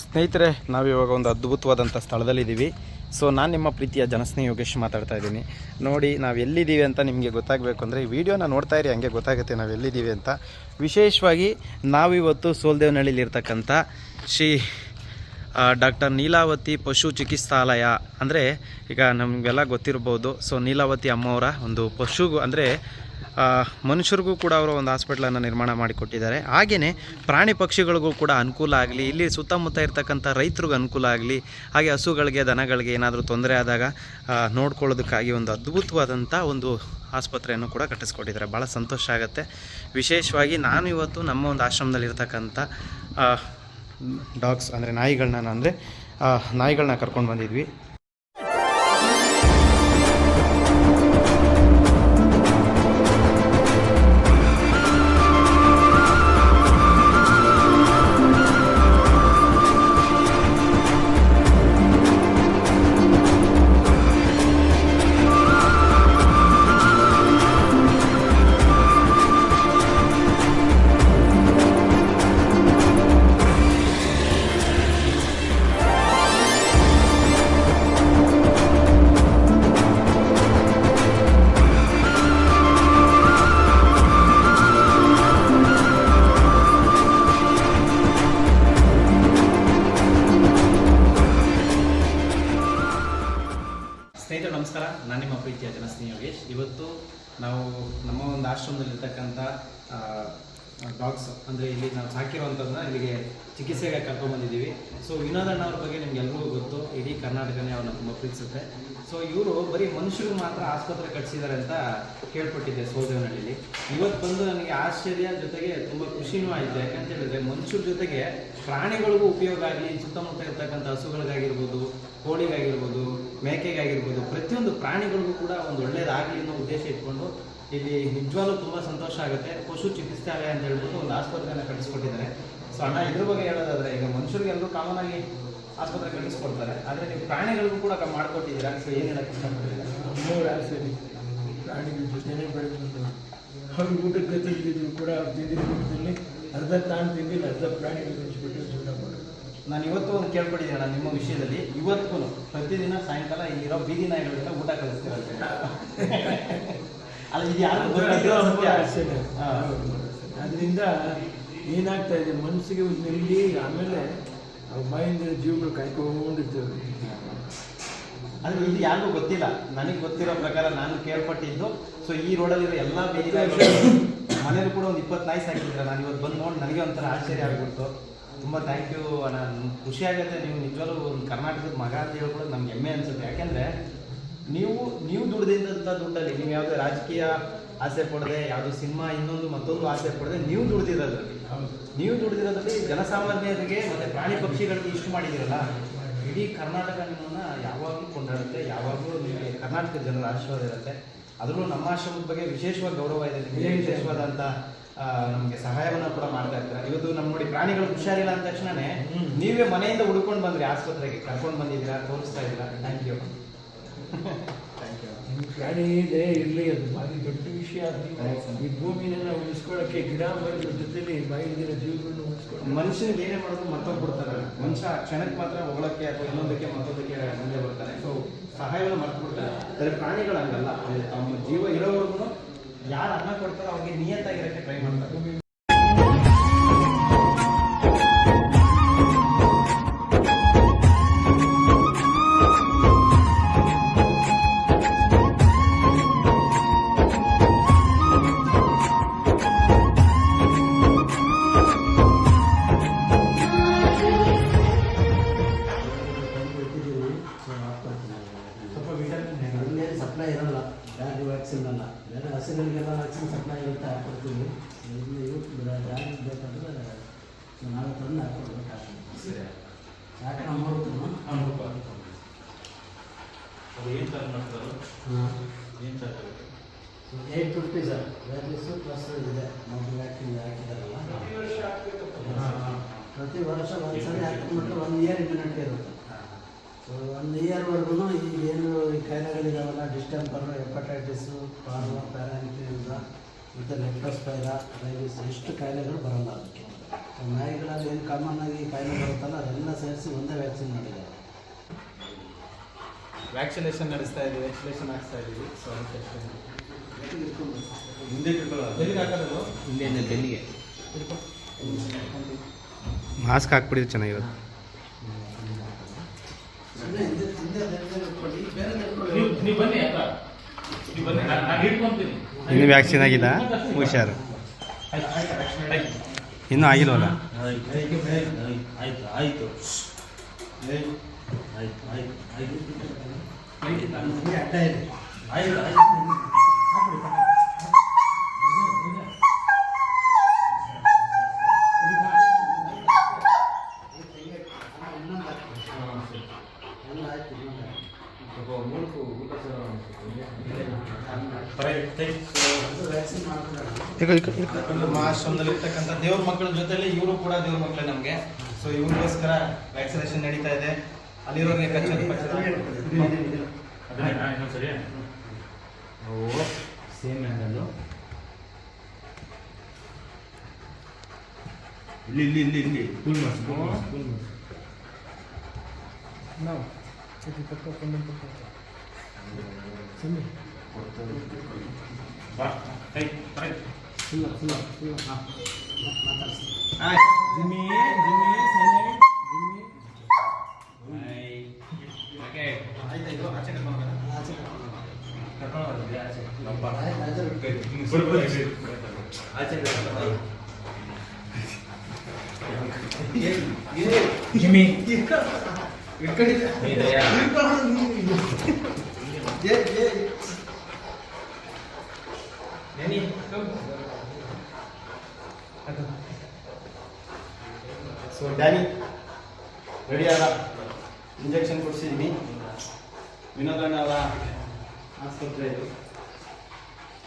ಸ್ನೇಹಿತರೆ, ನಾವಿವಾಗ ಒಂದು ಅದ್ಭುತವಾದಂಥ ಸ್ಥಳದಲ್ಲಿದ್ದೀವಿ. ಸೊ ನಾನು ನಿಮ್ಮ ಪ್ರೀತಿಯ ಜನಸ್ನೇಹಿ ಯೋಗೇಶ್ ಮಾತಾಡ್ತಾ ಇದ್ದೀನಿ. ನೋಡಿ, ನಾವು ಎಲ್ಲಿದ್ದೀವಿ ಅಂತ ನಿಮಗೆ ಗೊತ್ತಾಗಬೇಕು ಅಂದರೆ, ಈ ವಿಡಿಯೋನ ನೋಡ್ತಾ ಇರಿ, ಹಂಗೆ ಗೊತ್ತಾಗುತ್ತೆ ನಾವು ಎಲ್ಲಿದ್ದೀವಿ ಅಂತ. ವಿಶೇಷವಾಗಿ, ನಾವಿವತ್ತು ಸೋಲ್ದೇವನಹಳ್ಳಿಲಿರ್ತಕ್ಕಂಥ ಶ್ರೀ ಡಾಕ್ಟರ್ ನೀಲಾವತಿ ಪಶು ಚಿಕಿತ್ಸಾಲಯ. ಅಂದರೆ, ಈಗ ನಮಗೆಲ್ಲ ಗೊತ್ತಿರ್ಬೋದು. ಸೊ ನೀಲಾವತಿ ಅಮ್ಮವರ ಒಂದು ಪಶು ಅಂದರೆ ಮನುಷ್ಯರಿಗೂ ಕೂಡ ಅವರು ಒಂದು ಹಾಸ್ಪಿಟ್ಲನ್ನು ನಿರ್ಮಾಣ ಮಾಡಿಕೊಟ್ಟಿದ್ದಾರೆ ಹಾಗೆಯೇ ಪ್ರಾಣಿ ಪಕ್ಷಿಗಳಿಗೂ ಕೂಡ ಅನುಕೂಲ ಆಗಲಿ, ಇಲ್ಲಿ ಸುತ್ತಮುತ್ತ ಇರ್ತಕ್ಕಂಥ ರೈತರಿಗೂ ಅನುಕೂಲ ಆಗಲಿ, ಹಾಗೆ ಹಸುಗಳಿಗೆ, ದನಗಳಿಗೆ ಏನಾದರೂ ತೊಂದರೆ ಆದಾಗ ನೋಡ್ಕೊಳ್ಳೋದಕ್ಕಾಗಿ ಒಂದು ಅದ್ಭುತವಾದಂಥ ಒಂದು ಆಸ್ಪತ್ರೆಯನ್ನು ಕೂಡ ಕಟ್ಟಿಸ್ಕೊಟ್ಟಿದ್ದಾರೆ. ಭಾಳ ಸಂತೋಷ ಆಗುತ್ತೆ. ವಿಶೇಷವಾಗಿ ನಾನು ಇವತ್ತು ನಮ್ಮ ಒಂದು ಆಶ್ರಮದಲ್ಲಿರ್ತಕ್ಕಂಥ ಡಾಗ್ಸ್ ಅಂದರೆ ನಾಯಿಗಳನ್ನ ಅಂದರೆ ನಾಯಿಗಳನ್ನ ಕರ್ಕೊಂಡು ಬಂದಿದ್ವಿ. ಸ್ನೇಹಿತರೆ ನಮಸ್ಕಾರ. ನಾನು ನಿಮ್ಮ ಪ್ರೀತಿಯ ಜನಸ್ನೇಹಿ ಯೋಗೇಶ್. ಇವತ್ತು ನಾವು ನಮ್ಮ ಒಂದು ಆಶ್ರಮದಲ್ಲಿರ್ತಕ್ಕಂಥ ಡಾಗ್ಸ್ ಅಂದರೆ ಇಲ್ಲಿ ನಾವು ಸಾಕಿರುವಂಥದ್ದನ್ನ ಇಲ್ಲಿಗೆ ಚಿಕಿತ್ಸೆಗೆ ಕರ್ಕೊಂಡ್ಬಂದಿದ್ದೀವಿ. ಸೊ ವಿನೋದಣ್ಣ ಅವ್ರ ಬಗ್ಗೆ ನಿಮ್ಗೆ ಎಲ್ಲರಿಗೂ ಗೊತ್ತು. ಇಡೀ ಕರ್ನಾಟಕನೇ ಅವ್ರನ್ನ ತುಂಬ ಪ್ರೀತಿಸುತ್ತೆ. ಸೊ ಇವರು ಬರೀ ಮನುಷ್ಯರು ಮಾತ್ರ ಆಸ್ಪತ್ರೆ ಕಟ್ಸಿದ್ದಾರೆ ಅಂತ ಕೇಳ್ಪಟ್ಟಿದ್ದೆ ಸೋದೇವನಹಳ್ಳಿಲಿ ಇವತ್ತು ಬಂದು ನನಗೆ ಆಶ್ಚರ್ಯ ಜೊತೆಗೆ ತುಂಬ ಖುಷಿನೂ ಆಯಿತು. ಯಾಕಂತ ಹೇಳಿದ್ರೆ ಮನುಷ್ಯರ ಜೊತೆಗೆ ಪ್ರಾಣಿಗಳಿಗೂ ಉಪಯೋಗ ಆಗಲಿ, ಸುತ್ತಮುತ್ತ ಇರ್ತಕ್ಕಂಥ ಹಸುಗಳಿಗಾಗಿರ್ಬೋದು, ಕೋಳಿಗಾಗಿರ್ಬೋದು, ಮೇಕೆಗಾಗಿರ್ಬೋದು, ಪ್ರತಿಯೊಂದು ಪ್ರಾಣಿಗಳಿಗೂ ಕೂಡ ಒಂದು ಒಳ್ಳೇದಾಗಲಿ ಅನ್ನೋ ಉದ್ದೇಶ ಇಟ್ಕೊಂಡು ಇಲ್ಲಿ ನಿಜವಾಗ್ಲೂ ತುಂಬ ಸಂತೋಷ ಆಗುತ್ತೆ. ಪಶು ಚಿಕಿತ್ಸಾಲಯ ಅಂತ ಹೇಳ್ಬಿಟ್ಟು ಒಂದು ಆಸ್ಪತ್ರೆನ ಕಟ್ಟಿಸ್ಕೊಟ್ಟಿದ್ದಾರೆ. ಸೊ ಅಣ್ಣ ಇದ್ರ ಬಗ್ಗೆ ಹೇಳೋದಾದ್ರೆ ಈಗ ಮನುಷ್ಯರಿಗೆ ಎಲ್ಲರೂ ಕಾಮನ್ ಆಗಿ ಆಸ್ಪತ್ರೆ ಕಟ್ಟಿಸ್ಕೊಡ್ತಾರೆ. ಆದರೆ ನೀವು ಪ್ರಾಣಿಗಳಿಗೂ ಕೂಡ ಮಾಡ್ಕೊಟ್ಟಿದ್ದೀರಾ? ಸೊ ಏನು ಹೇಳಕ್ಕೆ ಇಷ್ಟಪಡ್ತೀರಾ? ಮೂರು ಆಸೆ ಪ್ರಾಣಿಗಳ ಜೊತೆನೇ ಬೆಳೆದು ಅವ್ರ ಊಟಕ್ಕೆ ಗತಿ ಕೂಡ ಅವ್ರು ತಿಂದಿದ್ದ ಊಟದಲ್ಲಿ ಅರ್ಧ ತಾನು ತಿಂದಿಲ್ಲ ಅರ್ಧ ಪ್ರಾಣಿಗಳು ಹಂಚ್ಬಿಟ್ಟು ಜೀವನ ಮಾಡೋದು. ನಾನು ಇವತ್ತು ಒಂದು ಕೇಳ್ಪಟ್ಟಿದ್ದೀನಿ ಅಣ್ಣ ನಿಮ್ಮ ವಿಷಯದಲ್ಲಿ. ಇವತ್ತು ಪ್ರತಿದಿನ ಸಾಯಂಕಾಲ ಇಲ್ಲಿರೋ ಬೀದಿ ನಾಯಿಗಳಿಗೆಲ್ಲ ಊಟ ಕಳಿಸ್ತೀರಂತೆ ಅಲ್ಲ ಇದು ಯಾರು ಅದು ಅದು ಅಮ್ಮನ ಅದರಿಂದ ಏನಾಗ್ತಾ ಇದೆ ಮನಸ್ಸಿಗೆ ನೆಮ್ಮದಿ ಆಮೇಲೆ ಬಾಯಿಂದ ಜೀವಗಳು ಕಾಯ್ಕೊಂಡಿರ್ತೇವೆ ಅಂದ್ರೆ ಇದು ಯಾರಿಗೂ ಗೊತ್ತಿಲ್ಲ. ನನಗೆ ಗೊತ್ತಿರೋ ಪ್ರಕಾರ ನಾನು ಕೇಳ್ಪಟ್ಟಿದ್ದು. ಸೊ ಈ ರೋಡಲ್ಲಿರೋ ಎಲ್ಲ ಮನೇಲಿ ಕೂಡ ಒಂದು ಇಪ್ಪತ್ತು ನಾಯಿ ಸಾಕಿದ್ರೆ. ನಾನು ಇವತ್ತು ಬಂದು ನೋಡಿ ನನಗೆ ಒಂಥರ ಆಶ್ಚರ್ಯ ಆಗ್ಬಿಡ್ತು. ತುಂಬ ಥ್ಯಾಂಕ್ ಯು ನಾನು ಖುಷಿಯಾಗುತ್ತೆ ಖುಷಿ ಆಗುತ್ತೆ. ನೀವು ನಿಜವಾಗ್ಲೂ ಒಂದು ಕರ್ನಾಟಕದ ಮಗ ಅಂತ ಹೇಳ್ಕೊಡೋದು ನಮ್ಗೆ ಹೆಮ್ಮೆ ಅನ್ಸುತ್ತೆ. ಯಾಕೆಂದ್ರೆ ನೀವು ನೀವು ದುಡ್ದಿದ್ದಂಥ ದುಡ್ಡಲ್ಲಿ ನೀವು ಯಾವುದೇ ರಾಜಕೀಯ ಆಸೆ ಪಡದೆ ಯಾವುದು ಸಿನಿಮಾ ಇನ್ನೊಂದು ಮತ್ತೊಂದು ಆಸೆ ಪಡದೆ ನೀವು ದುಡ್ದಿರೋದ್ರಲ್ಲಿ ನೀವು ದುಡ್ದಿರೋದ್ರಲ್ಲಿ ಜನಸಾಮಾನ್ಯರಿಗೆ ಮತ್ತೆ ಪ್ರಾಣಿ ಪಕ್ಷಿಗಳಿಗೆ ಇಷ್ಟು ಮಾಡಿದಿರಲ್ಲ ಇಡೀ ಕರ್ನಾಟಕ ನಿಮ್ಮನ್ನ ಯಾವಾಗಲೂ ಕೊಂಡಾಡುತ್ತೆ ಯಾವಾಗಲೂ ನಿಮಗೆ ಕರ್ನಾಟಕದ ಜನರ ಆಶೀರ್ವಾದ ಇರುತ್ತೆ. ಅದರಲ್ಲೂ ನಮ್ಮ ಆಶ್ರಮದ ಬಗ್ಗೆ ವಿಶೇಷವಾಗಿ ಗೌರವ ಇದೆ ನಿಮಗೆ ವಿಶೇಷವಾದಂಥ ನಮಗೆ ಸಹಾಯವನ್ನು ಕೂಡ ಮಾಡ್ತಾ ಇರ್ತಾರೆ. ಇವತ್ತು ನಮ್ಮ ನೋಡಿ ಪ್ರಾಣಿಗಳು ಹುಷಾರಿಲ್ಲ ಅಂದ ತಕ್ಷಣನೇ ನೀವೇ ಮನೆಯಿಂದ ಹುಡ್ಕೊಂಡು ಬಂದ್ರಿ ಆಸ್ಪತ್ರೆಗೆ ಕರ್ಕೊಂಡು ಬಂದಿದ್ದೀರಾ ತೋರಿಸ್ತಾ ಇದ್ದೀರಾ? ಥ್ಯಾಂಕ್ ಥ್ಯಾಂಕ್ ಯು ನಿಮ್ಮ ಪ್ರಾಣಿ ಇದೆ ಇರಲಿ ಅದು ಭಾರಿ ದೊಡ್ಡ ವಿಷಯ. ಈ ಭೂಮಿನೆಲ್ಲ ಉಳಿಸ್ಕೊಳ್ಳೋಕ್ಕೆ ಗಿಡ ಮರದ ಜೊತೆಲಿ ಬಾಯಿಲ್ದಿರೋ ಜೀವಗಳನ್ನ ಉಳಿಸ್ಕೊಳ್ಳೋದು ಮನುಷ್ಯನಿಗೆ ಏನೇ ಮಾಡೋದು ಮತ್ತೊಬ್ಬ ಬಿಡ್ತಾರೆ. ಮನುಷ್ಯ ಕ್ಷಣಕ್ಕೆ ಮಾತ್ರ ಹೊಗಳಕ್ಕೆ ಅಥವಾ ಇನ್ನೊಂದಕ್ಕೆ ಮತ್ತೊಂದಕ್ಕೆ ಮುಂದೆ ಬರ್ತಾರೆ ಸೊ ಸಹಾಯವನ್ನು ಮರ್ತು ಬಿಡ್ತಾರೆ. ಆದರೆ ಪ್ರಾಣಿಗಳು ಹಂಗಲ್ಲ ಅವ್ರು ತಮ್ಮ ಜೀವ ಇರೋವರೆಗೂ ಯಾರು ಅನ್ನ ಕೊಡ್ತಾರೋ ಅವ್ರಿಗೆ ನಿಯತ್ತಾಗಿರೋಕ್ಕೆ ಟ್ರೈ ಮಾಡ್ತಾರೆ. ಸಪ್ಲೈ ಇರಲ್ಲ. ಬ್ಯಾಗ್ ವ್ಯಾಕ್ಸಿನ್ ಅಲ್ಲ. ಬೇರೆ ಹಸುಗಳಿಗೆಲ್ಲ ವ್ಯಾಕ್ಸಿನ್ ಸಪ್ಲೈ ಇರುತ್ತೆ ಹಾಕ್ಕೊಡ್ತೀವಿ. ಇಲ್ಲಿ ಇವತ್ತು ಬ್ಯಾಗ್ ಬೇಕಂದ್ರೆ ನಾಳೆ ತಂದು ಹಾಕ್ಕೊಡ್ಬೇಕಾಗ್ತದೆ. ಯಾಕೆ ನಾವು ಮಾಡ್ತೀವಿ ಅದು ಏನು ಚಾರ್ಜ್ ಮಾಡ್ತಾರೋ ಏನು ಚಾರ್ಜ್ ಆಗುತ್ತೆ eight fifty sir values plus ಇದೆ. ಮೊದಲು ವ್ಯಾಕ್ಸಿನ್ ಹಾಕಿದಾರಲ್ಲ. ಪ್ರತಿ ವರ್ಷ ಒಂದ್ಸರಿ ಹಾಕಿಬಿಟ್ಟು ಒನ್ ಇಯರ್ ಇಮ್ಯುನಿಟಿ ಇರುತ್ತೆ. ಒಂದು ಇಯರ್ವರೆಗೂ ಈ ಏನು ಈ ಕಾಯಿಲೆಗಳಿದಾವಲ್ಲ ಡಿಸ್ಟೆಂಪರು ಹೆಪಟೈಟಿಸು ಪಾರ್ವ ಪ್ಯಾರಾನಿಟಿಸ ಮತ್ತು ಲೆಪ್ಟೋಸ್ಪೈರ ರೈಬಿಸ್ ಎಷ್ಟು ಕಾಯಿಲೆಗಳು ಬರೋಲ್ಲ ಅದಕ್ಕೆ. ನಾಯಿಗಳಲ್ಲಿ ಏನು ಕಾಮನ್ ಆಗಿ ಕಾಯಿಲೆ ಬರುತ್ತಲ್ಲ ವ್ಯಾಕ್ಸಿನ್ ಮಾಡಿದ್ದಾರೆ. ವ್ಯಾಕ್ಸಿನೇಷನ್ ನಡೆಸ್ತಾ ಇದ್ದೀವಿ ವ್ಯಾಕ್ಸಿನೇಷನ್ ಹಾಕ್ಸ್ತಾ ಇದ್ದೀವಿ. ಸೊ ಎಲ್ಲಿಗೆ ಹಾಕೋದು? ಹಿಂದೆ ಬೆನ್ನಿಗೆ. ಮಾಸ್ಕ್ ಹಾಕ್ಬಿಡಿದ್ರೆ ಚೆನ್ನಾಗಿರೋದು ಸುಮ್ಮನೆ ಹಿಂದೆ ಹಿಂದೆ ಹಿಂದೆ ಇಟ್ಕೊಳ್ಳಿ, ಬೇರೆ ಇಟ್ಕೊಳ್ಳಿ. ನೀವು ವ್ಯಾಕ್ಸಿನ್ ಬನ್ನಿ ಅಕ್ಕ. ನೀವು ಬನ್ನಿ. ನಾನು ನಾನು ಹಿಡ್ಕೊಂತೀನಿ. ಇನ್ನು ವ್ಯಾಕ್ಸಿನ್ ಆಗಿಲ್ಲ? ಹುಷಾರು. ಇನ್ನೂ ಆಗಿಲ್ವಲ್ಲ? ಆಯ್ತು ಆಯ್ತು ಆಯ್ತು ಆಯ್ತು ಆಯ್ತು ಆಯ್ತು ಹಿಂಗೆ ಅಡ್ಡ ಇದೆ ಆಯ್ತು ಆಯ್ತು ಹಾಕ್ಬಿಡಿ, ಪಕ್ಕ. ಇನ್ನೊಂದು ಹಾಕ್ಬಿಡಿ. ಎಲ್ಲ ಆಯ್ತು, ಇನ್ನೊಂದು ಹಾಕ್ಬಿಡಿ. ಅದು ವ್ಯಾಕ್ಸಿನ್ ಮಾಡ್ಬಿಡೋಣ. ನಮ್ಮ ಆಶ್ರಮದಲ್ಲಿ ಇರ್ತಕ್ಕಂಥ ದೇವ್ರ ಮಕ್ಕಳ ಜೊತೆಲಿ ಇವರು ಕೂಡ ದೇವ್ರ ಮಕ್ಕಳೇ ನಮಗೆ. ಸೊ ಇವ್ರಿಗೋಸ್ಕರ ವ್ಯಾಕ್ಸಿನೇಷನ್ ನಡೀತಾ ಇದೆ. ಅಲ್ಲಿರೋರಿಗೆ ಕಚ್ಚದ ಪಚ್ಚದ. ಸೇಮ್ ಆ್ಯಂಗಲ್ಲು ಇಲ್ಲಿ ಇಲ್ಲಿ ಇಲ್ಲಿ ಇಲ್ಲಿ. Cool mass Jimmy Jimmy silent Jimmy ಆಯ್ತಾ ಇದು ಆಚೆ ಕರ್ಕೊಂಡು ಹೋಗೋಣ? ಆಚೆ ಕರ್ಕೊಂಡು ಹೋಗಿ. ಕರ್ಕೊಂಡು ಹೋಗಿ ಆಚೆ ನಮ್ಮ ಆಯ್ತು, ಆಚೆ ಬಿಡು, ಬಿಡು, ಬಿಡು. ಆಚೆ ಜಿಮ್ಮಿ ಇದೆಯಾ? ಸೊ ಡ್ಯಾನಿ ರೆಡಿ ಆದ ಇಂಜೆಕ್ಷನ್ ಕೊಡಿಸಿದ್ದೀನಿ ವಿನೋದ್ ಅಣ್ಣ ಅವರ ಆಸ್ಪತ್ರೆ ಇದು ಬಾ. ರೈಟ್. ಇದೆ ಅಲ್ಲ ಸ್ವಲ್ಪ ವಿಟಮಿನ್ ಬೇಕು ಇದಕ್ಕೆ ಹಾಂ ಅದು ಆಮೇಲೆ ಹಾಕ್ತೀವಿ ಸರ್ ಹೊಟ್ಟೆ ತೊಳೆಯೋ ಥರ ಕ್ಲೀನ್ ಇಲ್ಲ, ಇಲ್ಲ, ನಾವು- ಟ್ಯಾಬ್ಲೆಟ್ಸ್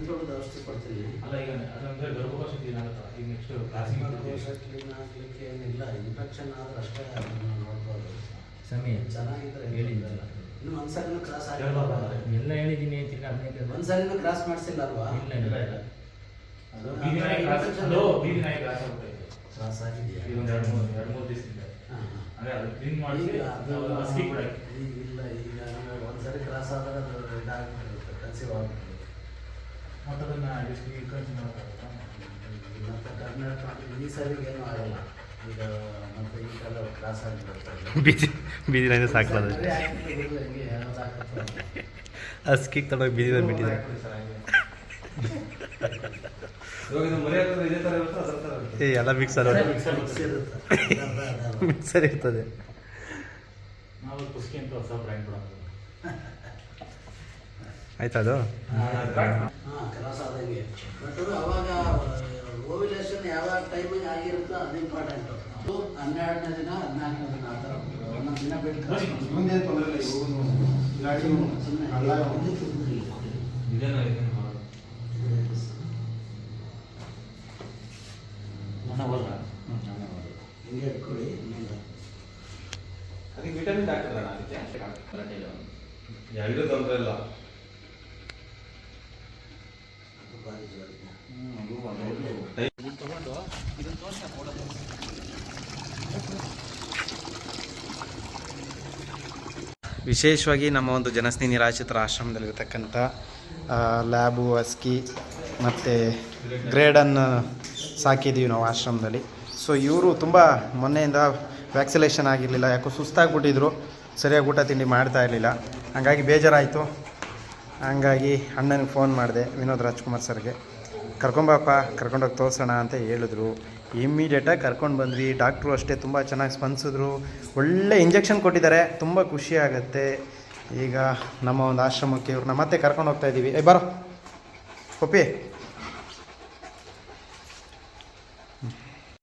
ಬಾಬಾ. ವ್ಯವಸ್ಥೆ ಕೊಡ್ತೀವಿ ಅಲ್ಲ ಈಗ ಅದಂದ್ರೆ ಗರ್ಭಕೋಶ ಕ್ಲೀನ್ ಆಗುತ್ತಲ್ಲ ಈಗ ನೆಕ್ಸ್ಟ್ ಕ್ಲಾಸಿಗೆ ಗರ್ಭಕೋಶ ಕ್ಲೀನ್ ಆಗಲಿಕ್ಕೆ ಏನಿಲ್ಲ ಇನ್ಫೆಕ್ಷನ್ ಆದ್ರೆ ಅಷ್ಟೇ ಅದನ್ನು ನೋಡ್ಬೋದು. ಸಮಯ. ಚೆನ್ನಾಗಿದ್ರೆ ಹೇಳಿದ್ದಲ್ಲ ಇನ್ನು ಒಂದ್ಸರಿನೂ ಕ್ರಾಸ್. ಆಗಿಲ್ಲ ಎಲ್ಲ ಹೇಳಿದ್ದೀನಿ ಅಂತ ಹದಿನೈದು. ಒಂದ್ಸರಿನೂ ಕ್ರಾಸ್ ಮಾಡಿಸಿಲ್ಲ ಅಲ್ವಾ ಇಲ್ಲ ಇಲ್ಲ ಇಲ್ಲ. ಅದು ಬೀದಿ ನಾಯಿ ಕ್ಲಾಸ್ ಅದು ಬೀದಿ ನಾಯಿ ಕ್ಲಾಸ್ ಆಗ್ಬಿಟ್ಟೈತೆ ಕ್ರಾಸ್ ಆಗಿದೆಯಾ? ಈಗ ಒಂದು ಎರಡು ಮೂರು ಎರಡು ಮೂರು ದಿವಸದಿಂದ. ಅಂದ್ರೆ ಅದು ಕ್ಲೀನ್ ಮಾಡಿ ಅದು ಹಸ್ಕಿ ಕೂಡ ಈಗ ಇಲ್ಲ ಈಗ ಒಂದ್ಸರಿ ಕ್ರಾಸ್ ಆದಾಗ ಅದು ಇದಾಗ್ಬಿಟ್ಟಿರುತ್ತೆ ಕನ್ಸಿವ್ ಆಗ್ಬಿಟ್ಟಿರುತ್ತೆ. ಮತ್ತೆ ಅದನ್ನ ಎಷ್ಟು ಕನ್ಸಿ ಮಾಡೋಕ್ಕಾಗುತ್ತಾ ಮತ್ತೆ ಟರ್ಮಿನೇಟ್ ಮಾಡಿ ಈ ಸರಿಗೆ ಏನೂ ಆಗಲ್ಲ ಈಗ ಮತ್ತೆ ಈ ಕಾಲ ಕ್ರಾಸ್ ಆಗಿಬಿಡುತ್ತೆ ಬೀದಿ ಬೀದಿನ ಸಾಕ್ಲದ ಮರಿ ಹಾಕಿದ್ರೆ ಬಿಡು, ಹಿಂಗೆ ಯಾವ್ದಾಗ್ತದೆ ಅಸ್ಕಿಗೆ ತಗೊಂಡೋಗಿ ಬೀದಿನ ಬಿಟ್ಟಿದೆ ಇವಾಗ ಇದು ಮರಿ ಹಾಕಿದ್ರೆ ಇದೇ ಥರ ಇರುತ್ತಾ ಅದ್ರ ಥರ ಇರುತ್ತಾ? ಏ ಎಲ್ಲ ಮಿಕ್ಸ್ ಅಲ್ಲ ಮಿಕ್ಸ್ ಇರುತ್ತೆ ಅದಲ್ಲ, ಅದಲ್ಲ. ಮಿಕ್ಸರ್ ಇರ್ತದೆ ನಾವು ಪುಸ್ಕಿ ಅಂತ ಹೊಸ ಬ್ರ್ಯಾಂಡ್ ಕೊಡೋದು ಆಯ್ತಾ ಅದು? ಅವಾಗ ಓವಿಲೇಷನ್ ಯಾವಾಗ ಟೈಮಿಗೆ ಆಗಿರುತ್ತೋ ಅದು ಇಂಪಾರ್ಟೆಂಟು ಅದು ಹನ್ನೆರಡನೇ ದಿನ ಹದಿನಾಲ್ಕನೇ ದಿನ ಆ ಥರ ಒಂದೊಂದು ದಿನ ಬಿಟ್ಟು ಮುಂದೇನು ತೊಂದರೆ ಇಲ್ಲ ಹೋದ ಹಿಂಗೆ ಇಟ್ಕೊಳ್ಳಿ. ಅದಕ್ಕೆ ವಿಟಮಿನ್ ಅದಕ್ಕೆ? ಎರಡು ತೊಂದರೆ ಇಲ್ಲ. ವಿಶೇಷವಾಗಿ ನಮ್ಮ ಒಂದು ಜನಸ್ನೇಹಿ ನಿರಾಶ್ರಿತರ ಆಶ್ರಮದಲ್ಲಿರ್ತಕ್ಕಂಥ ಲ್ಯಾಬು ಅಸ್ಕಿ ಮತ್ತು ಗ್ರೇಡನ್ನು ಸಾಕಿದ್ದೀವಿ ನಾವು ಆಶ್ರಮದಲ್ಲಿ. ಸೊ ಇವರು ತುಂಬ ಮೊನ್ನೆಯಿಂದ ವ್ಯಾಕ್ಸಿನೇಷನ್ ಆಗಿರಲಿಲ್ಲ, ಯಾಕೋ ಸುಸ್ತಾಗಿಬಿಟ್ಟಿದ್ರು, ಸರಿಯಾಗಿ ಊಟ ತಿಂಡಿ ಮಾಡ್ತಾ ಇರಲಿಲ್ಲ. ಹಾಗಾಗಿ ಬೇಜಾರಾಯಿತು. ಹಂಗಾಗಿ ಅಣ್ಣನಿಗೆ ಫೋನ್ ಮಾಡಿದೆ, ವಿನೋದ್ ರಾಜ್ಕುಮಾರ್ ಸರ್ಗೆ. ಕರ್ಕೊಂಬಪ್ಪ ಕರ್ಕೊಂಡೋಗಿ ತೋರಿಸೋಣ ಅಂತ ಹೇಳಿದ್ರು. ಇಮ್ಮಿಡಿಯೇಟಾಗಿ ಕರ್ಕೊಂಡು ಬಂದ್ವಿ. ಡಾಕ್ಟ್ರು ಅಷ್ಟೇ ತುಂಬ ಚೆನ್ನಾಗಿ ಸ್ಪಂದಿಸಿದ್ರು. ಒಳ್ಳೆ ಇಂಜೆಕ್ಷನ್ ಕೊಟ್ಟಿದ್ದಾರೆ. ತುಂಬ ಖುಷಿ ಆಗುತ್ತೆ. ಈಗ ನಮ್ಮ ಒಂದು ಆಶ್ರಮಕ್ಕೆ ಇವ್ರನ್ನ ಮತ್ತೆ ಕರ್ಕೊಂಡು ಹೋಗ್ತಾ ಇದ್ದೀವಿ ಏ ಬರೋ. ಪಪ್ಪಿ.